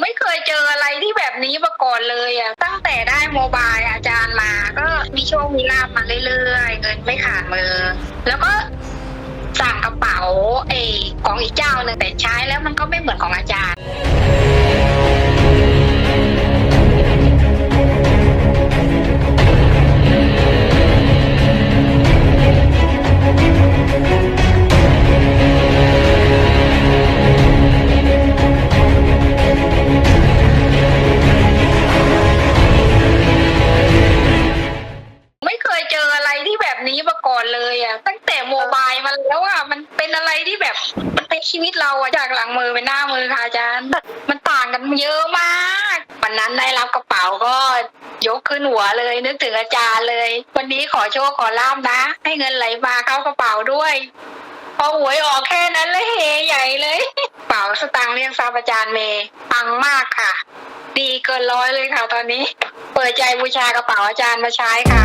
ไม่เคยเจออะไรที่แบบนี้มาก่อนเลยอะตั้งแต่ได้โมบายอาจารย์มาก็มีโชคมีลาบมาเรื่อยๆ เงินไม่ขาดมือ แล้วก็สั่งกระเป๋าไอ้ของอีกเจ้าหนึ่งแต่ใช้แล้วมันก็ไม่เหมือนของอาจารย์ ก่อนเลยอะตั้งแต่โมบายมาแล้วอะมันเป็นอะไรที่แบบมันเป็นชีวิตเราอะจากหลังมือเป็นหน้ามือค่ะอาจารย์ มันต่างกันเยอะมากวันนั้นได้รับกระเป๋าก็ยกขึ้นหัวเลยนึกถึงอาจารย์เลย วันนี้ขอโชคขอลาบนะ ให้เงินไหลมาเข้ากระเป๋าด้วยพอหวยออกแค่นั้นเลยเฮใหญ่เลย เป๋าสตางค์เรียงทรัพย์อาจารย์เมย์ปังมากค่ะ ดีเกินร้อยเลยค่ะตอนนี้ เปิดใจบูชากระเป๋าอาจารย์มาใช้ค่ะ